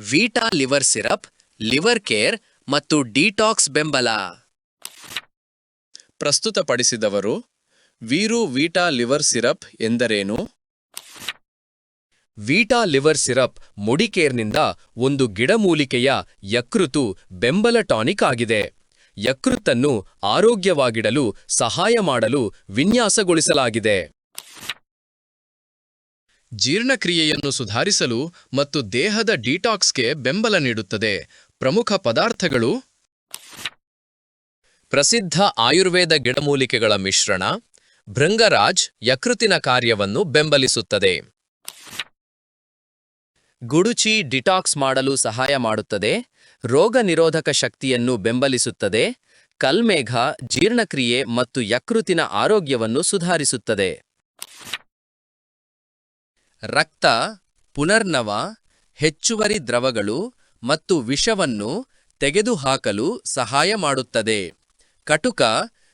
Vita liver syrup liver care ಮತ್ತು detox ಬೆಂಬಲ. ಪ್ರಸ್ತುತಪಡಿಸಿದವರು ವೀರು ವೀಟಾ ಲಿವರ್ ಸಿರಪ್ ಎಂದರೇನು? ವೀಟಾ ಲಿವರ್ ಸಿರಪ್ ಮುಡಿಕೇರ್ನಿಂದ ಒಂದು ಗಿಡಮೂಲಿಕೆಯ ಯಕೃತು ಬೆಂಬಲ ಟಾನಿಕ್ ಆಗಿದೆ. ಯಕೃತ್ತನ್ನು ಆರೋಗ್ಯವಾಗಿಡಲು ಸಹಾಯ ಮಾಡಲು ವಿನ್ಯಾಸಗೊಳಿಸಲಾಗಿದೆ. ಜೀರ್ಣಕ್ರಿಯೆಯನ್ನು ಸುಧಾರಿಸಲು ಮತ್ತು ದೇಹದ ಡಿಟಾಕ್ಸ್ಗೆ ಬೆಂಬಲ ನೀಡುತ್ತದೆ. ಪ್ರಮುಖ ಪದಾರ್ಥಗಳು ಪ್ರಸಿದ್ಧ ಆಯುರ್ವೇದ ಗಿಡಮೂಲಿಕೆಗಳ ಮಿಶ್ರಣ, ಭೃಂಗರಾಜ್ ಯಕೃತಿನ ಕಾರ್ಯವನ್ನು ಬೆಂಬಲಿಸುತ್ತದೆ. ಗುಡುಚಿ ಡಿಟಾಕ್ಸ್ ಮಾಡಲು ಸಹಾಯ ಮಾಡುತ್ತದೆ, ರೋಗ ನಿರೋಧಕ ಶಕ್ತಿಯನ್ನು ಬೆಂಬಲಿಸುತ್ತದೆ, ಕಲ್ಮೇಘ ಜೀರ್ಣಕ್ರಿಯೆ ಮತ್ತು ಯಕೃತಿನ ಆರೋಗ್ಯವನ್ನು ಸುಧಾರಿಸುತ್ತದೆ. ರಕ್ತ, ಪುನರ್ನವ, ಹೆಚ್ಚುವರಿ ದ್ರವಗಳು ಮತ್ತು ವಿಷವನ್ನು ತೆಗೆದುಹಾಕಲು ಸಹಾಯ ಮಾಡುತ್ತದೆ. ಕಟುಕ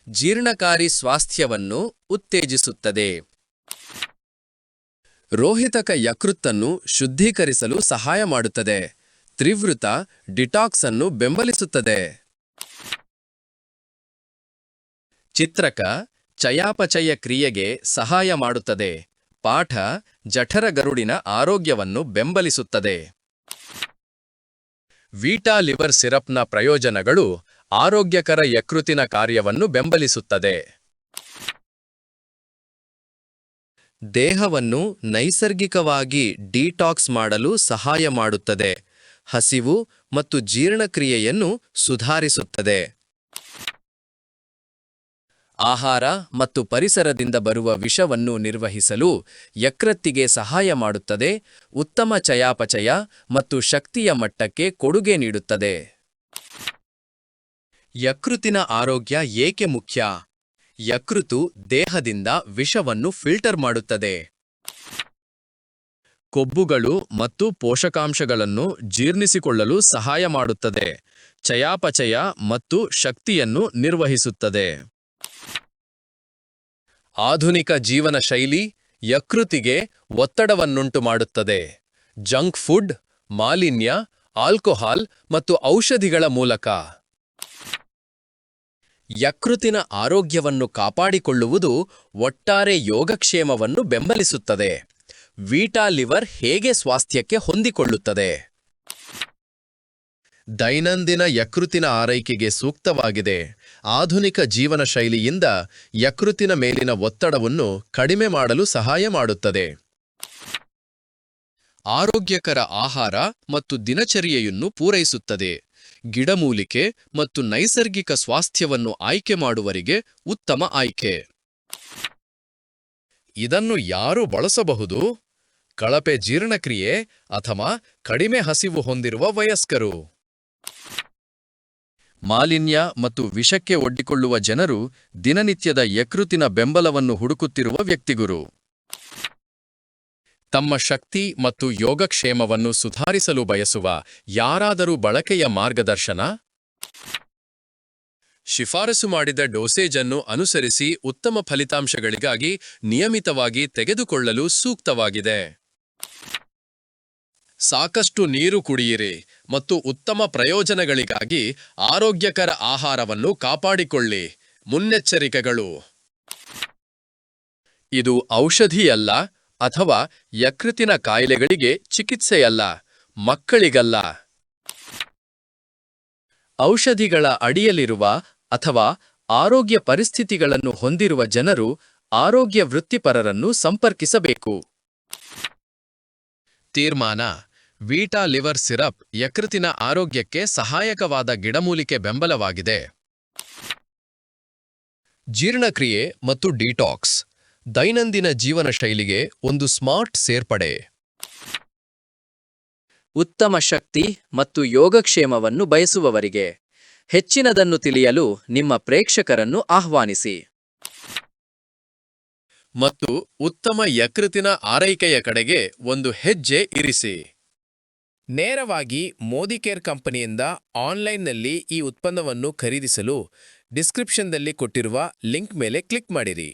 ಜೀರ್ಣಕಾರಿ ಸ್ವಾಸ್ಥ್ಯವನ್ನು ಉತ್ತೇಜಿಸುತ್ತದೆ. ರೋಹಿತಕ ಯಕೃತ್ತನ್ನು ಶುದ್ಧೀಕರಿಸಲು ಸಹಾಯ ಮಾಡುತ್ತದೆ. ತ್ರಿವೃತ ಡಿಟಾಕ್ಸ್ ಅನ್ನು ಬೆಂಬಲಿಸುತ್ತದೆ. ಚಿತ್ರಕ ಚಯಾಪಚಯ ಕ್ರಿಯೆಗೆ ಸಹಾಯ ಮಾಡುತ್ತದೆ. ಪಾಠ ಜಠರಗರುಡಿನ ಆರೋಗ್ಯವನ್ನು ಬೆಂಬಲಿಸುತ್ತದೆ. ವೀಟಾ ಲಿವರ್ ಸಿರಪ್ನ ಪ್ರಯೋಜನಗಳು ಆರೋಗ್ಯಕರ ಯಕೃತಿನ ಕಾರ್ಯವನ್ನು ಬೆಂಬಲಿಸುತ್ತದೆ. ದೇಹವನ್ನು ನೈಸರ್ಗಿಕವಾಗಿ ಡಿಟಾಕ್ಸ್ ಮಾಡಲು ಸಹಾಯ ಮಾಡುತ್ತದೆ. ಹಸಿವು ಮತ್ತು ಜೀರ್ಣಕ್ರಿಯೆಯನ್ನು ಸುಧಾರಿಸುತ್ತದೆ. ಆಹಾರ ಮತ್ತು ಪರಿಸರದಿಂದ ಬರುವ ವಿಷವನ್ನು ನಿರ್ವಹಿಸಲು ಯಕೃತ್ತಿಗೆ ಸಹಾಯ ಮಾಡುತ್ತದೆ, ಉತ್ತಮ ಚಯಾಪಚಯ ಮತ್ತು ಶಕ್ತಿಯ ಮಟ್ಟಕ್ಕೆ ಕೊಡುಗೆ ನೀಡುತ್ತದೆ. ಯಕೃತಿನ ಆರೋಗ್ಯ ಏಕೆ ಮುಖ್ಯ? ಯಕೃತು ದೇಹದಿಂದ ವಿಷವನ್ನು ಫಿಲ್ಟರ್ ಮಾಡುತ್ತದೆ. ಕೊಬ್ಬುಗಳು ಮತ್ತು ಪೋಷಕಾಂಶಗಳನ್ನು ಜೀರ್ಣಿಸಿಕೊಳ್ಳಲು ಸಹಾಯ ಮಾಡುತ್ತದೆ, ಚಯಾಪಚಯ ಮತ್ತು ಶಕ್ತಿಯನ್ನು ನಿರ್ವಹಿಸುತ್ತದೆ. ಆಧುನಿಕ ಜೀವನ ಶೈಲಿ ಯಕೃತಿಗೆ ಒತ್ತಡವನ್ನುಂಟು ಮಾಡುತ್ತದೆ. ಜಂಕ್ ಫುಡ್, ಮಾಲಿನ್ಯ, ಆಲ್ಕೋಹಾಲ್ ಮತ್ತು ಔಷಧಿಗಳ ಮೂಲಕ. ಯಕೃತಿನ ಆರೋಗ್ಯವನ್ನು ಕಾಪಾಡಿಕೊಳ್ಳುವುದು ಒಟ್ಟಾರೆ ಯೋಗಕ್ಷೇಮವನ್ನು ಬೆಂಬಲಿಸುತ್ತದೆ. ವೀಟಾ ಲಿವರ್ ಹೇಗೆ ಸ್ವಾಸ್ಥ್ಯಕ್ಕೆ ಹೊಂದಿಕೊಳ್ಳುತ್ತದೆ? ದೈನಂದಿನ ಯಕೃತಿನ ಆರೈಕೆಗೆ ಸೂಕ್ತವಾಗಿದೆ. ಆಧುನಿಕ ಜೀವನ ಶೈಲಿಯಿಂದ ಯಕೃತಿನ ಮೇಲಿನ ಒತ್ತಡವನ್ನು ಕಡಿಮೆ ಮಾಡಲು ಸಹಾಯ ಮಾಡುತ್ತದೆ. ಆರೋಗ್ಯಕರ ಆಹಾರ ಮತ್ತು ದಿನಚರ್ಯೆಯನ್ನು ಪೂರೈಸುತ್ತದೆ. ಗಿಡಮೂಲಿಕೆ ಮತ್ತು ನೈಸರ್ಗಿಕ ಸ್ವಾಸ್ಥ್ಯವನ್ನು ಆಯ್ಕೆ ಮಾಡುವರಿಗೆ ಉತ್ತಮ ಆಯ್ಕೆ. ಇದನ್ನು ಯಾರು ಬಳಸಬಹುದು? ಕಳಪೆ ಜೀರ್ಣಕ್ರಿಯೆ ಅಥವಾ ಕಡಿಮೆ ಹಸಿವು ಹೊಂದಿರುವ ವಯಸ್ಕರು. ಮಾಲಿನ್ಯ ಮತ್ತು ವಿಷಕ್ಕೆ ಒಡ್ಡಿಕೊಳ್ಳುವ ಜನರು ದಿನನಿತ್ಯದ ಯಕೃತಿನ ಬೆಂಬಲವನ್ನು ಹುಡುಕುತ್ತಿರುವ ವ್ಯಕ್ತಿಗುರು. ತಮ್ಮ ಶಕ್ತಿ ಮತ್ತು ಯೋಗಕ್ಷೇಮವನ್ನು ಸುಧಾರಿಸಲು ಬಯಸುವ ಯಾರಾದರೂ ಬಳಕೆಯ ಮಾರ್ಗದರ್ಶನ? ಶಿಫಾರಸು ಮಾಡಿದ ಡೋಸೇಜ್ ಅನ್ನು ಅನುಸರಿಸಿ ಉತ್ತಮ ಫಲಿತಾಂಶಗಳಿಗಾಗಿ ನಿಯಮಿತವಾಗಿ ತೆಗೆದುಕೊಳ್ಳಲು ಸೂಕ್ತವಾಗಿದೆ. ಸಾಕಷ್ಟು ನೀರು ಕುಡಿಯಿರಿ ಮತ್ತು ಉತ್ತಮ ಪ್ರಯೋಜನಗಳಿಗಾಗಿ ಆರೋಗ್ಯಕರ ಆಹಾರವನ್ನು ಕಾಪಾಡಿಕೊಳ್ಳಿ. ಮುನ್ನೆಚ್ಚರಿಕೆಗಳು. ಇದು ಔಷಧಿಯಲ್ಲ ಅಥವಾ ಯಕೃತಿನ ಕಾಯಿಲೆಗಳಿಗೆ ಚಿಕಿತ್ಸೆಯಲ್ಲ, ಮಕ್ಕಳಿಗಲ್ಲ. ಔಷಧಿಗಳ ಅಡಿಯಲ್ಲಿರುವ ಅಥವಾ ಆರೋಗ್ಯ ಪರಿಸ್ಥಿತಿಗಳನ್ನು ಹೊಂದಿರುವ ಜನರು ಆರೋಗ್ಯ ವೃತ್ತಿಪರರನ್ನು ಸಂಪರ್ಕಿಸಬೇಕು. ತೀರ್ಮಾನ. ವೀಟಾ ಲಿವರ್ ಸಿರಪ್ ಯಕೃತಿನ ಆರೋಗ್ಯಕ್ಕೆ ಸಹಾಯಕವಾದ ಗಿಡಮೂಲಿಕೆ ಬೆಂಬಲವಾಗಿದೆ. ಜೀರ್ಣಕ್ರಿಯೆ ಮತ್ತು ಡಿಟಾಕ್ಸ್ ದೈನಂದಿನ ಜೀವನ ಶೈಲಿಗೆ ಒಂದು ಸ್ಮಾರ್ಟ್ ಸೇರ್ಪಡೆ. ಉತ್ತಮ ಶಕ್ತಿ ಮತ್ತು ಯೋಗಕ್ಷೇಮವನ್ನು ಬಯಸುವವರಿಗೆ ಹೆಚ್ಚಿನದನ್ನು ತಿಳಿಯಲು ನಿಮ್ಮ ಪ್ರೇಕ್ಷಕರನ್ನು ಆಹ್ವಾನಿಸಿ. ಮತ್ತು ಉತ್ತಮ ಯಕೃತಿನ ಆರೈಕೆಯ ಕಡೆಗೆ ಒಂದು ಹೆಜ್ಜೆ ಇರಿಸಿ. ನೇರವಾಗಿ ಮೋದಿ ಕೇರ್ ಕಂಪನಿಯಿಂದ ಆನ್ಲೈನ್ನಲ್ಲಿ ಈ ಉತ್ಪನ್ನವನ್ನು ಖರೀದಿಸಲು ಡಿಸ್ಕ್ರಿಪ್ಷನ್ದಲ್ಲಿ ಕೊಟ್ಟಿರುವ ಲಿಂಕ್ ಮೇಲೆ ಕ್ಲಿಕ್ ಮಾಡಿರಿ.